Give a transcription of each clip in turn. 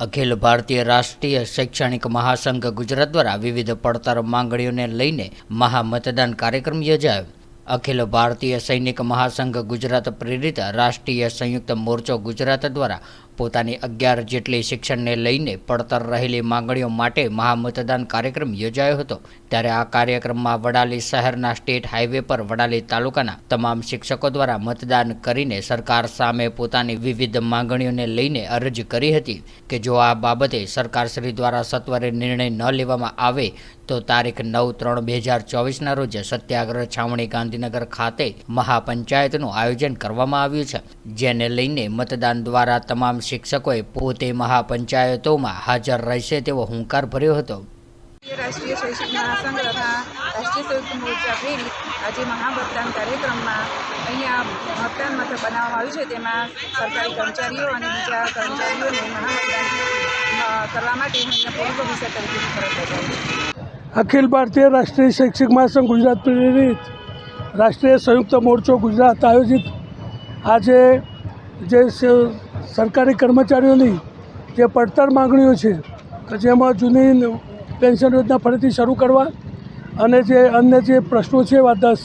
અખિલ ભારતીય રાષ્ટ્રીય શૈક્ષણિક મહાસંઘ ગુજરાત દ્વારા વિવિધ પડતર માંગણીઓને લઈને મહામતદાન કાર્યક્રમ યોજાયો. અખિલ ભારતીય સૈનિક મહાસંઘ ગુજરાત પ્રેરિત રાષ્ટ્રીય સંયુક્ત મોરચો ગુજરાત દ્વારા પોતાની અગિયાર જેટલી શિક્ષણને લઈને પડતર રહેલી માંગણીઓ માટે મહામતદાન કાર્યક્રમ યોજાયો હતો. ત્યારે આ કાર્યક્રમમાં વડાલી શહેરના સ્ટેટ હાઈવે પર વડાલી તાલુકાના તમામ શિક્ષકો દ્વારા મતદાન કરીને સરકાર સામે પોતાની વિવિધ માંગણીઓને લઈને અરજી કરી હતી કે જો આ બાબતે સરકારશ્રી દ્વારા સત્વરે નિર્ણય ન લેવામાં આવે તો તારીખ નવ ત્રણ બે હજાર ચોવીસના રોજ સત્યાગ્રહ છાવણી ગાંધીનગર ખાતે મહાપંચાયતનું આયોજન કરવામાં આવ્યું છે. જેને લઈને મતદાન દ્વારા તમામ શિક્ષકોએ પોતે મહાપંચાયતોમાં હાજર રહેશે તેવો હુંકાર ભર્યો હતો. રાષ્ટ્રીય શૈક્ષિક મહાસંઘ તથા રાષ્ટ્રીય સંયુક્ત મોરચા પ્રેરિત આજે મહામતદાન કાર્યક્રમમાં અહીંયા મતદાન મથક બનાવવામાં આવ્યું છે. તેમાં સરકારી કર્મચારીઓ અને બીજા કર્મચારીઓને મહામતદાન કરવા માટે અહીંયા તરીકેની ફરજ બજાવું અખિલ ભારતીય રાષ્ટ્રીય શૈક્ષિક મહાસંઘ ગુજરાત પ્રેરિત રાષ્ટ્રીય સંયુક્ત મોરચો ગુજરાત આયોજિત આજે જે સ- સરકારી કર્મચારીઓની જે પડતર માગણીઓ છે કે જેમાં જૂની પેન્શન યોજના ફરીથી શરૂ કરવા અને જે અન્ય જે પ્રશ્નો છે એવા દસ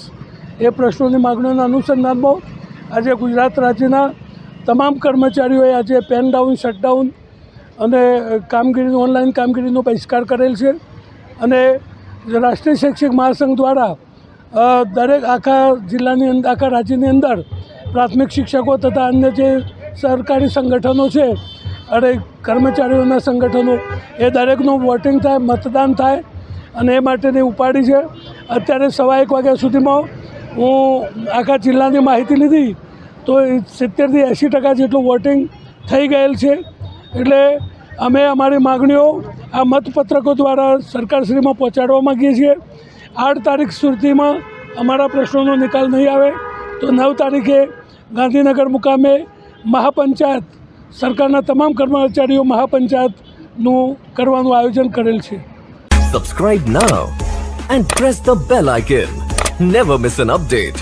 એ પ્રશ્નોની માગણીઓના અનુસંધાનમાં આજે ગુજરાત રાજ્યના તમામ કર્મચારીઓએ આજે પેન ડાઉન શટડાઉન અને કામગીરીનું, ઓનલાઈન કામગીરીનો બહિષ્કાર કરેલ છે અને રાષ્ટ્રીય શૈક્ષિક મહાસંઘ દ્વારા દરેક આખા જિલ્લાની અંદર આખા રાજ્યની અંદર પ્રાથમિક શિક્ષકો તથા અન્ય જે સરકારી સંગઠનો છે અને કર્મચારીઓના સંગઠનો, એ દરેકનું વોટિંગ થાય, મતદાન થાય અને એ માટેની ઉપાડી છે. અત્યારે સવા એક વાગ્યા સુધીમાં હું આખા જિલ્લાની માહિતી લીધી તો સિત્તેરથી એંસી ટકા જેટલું વોટિંગ થઈ ગયેલ છે. એટલે અમે અમારી માગણીઓ આ મતપત્રકો દ્વારા સરકારશ્રીમાં પહોંચાડવા માગીએ છીએ. આઠ તારીખ સુધીમાં અમારા પ્રશ્નોનો નિકાલ નહીં આવે તો નવ તારીખે ગાંધીનગર મુકામે મહાપંચાયત સરકારના તમામ કર્મચારીઓ મહાપંચાયતનું કરવાનું આયોજન કરેલ છે Subscribe now and press the bell icon. Never miss an update.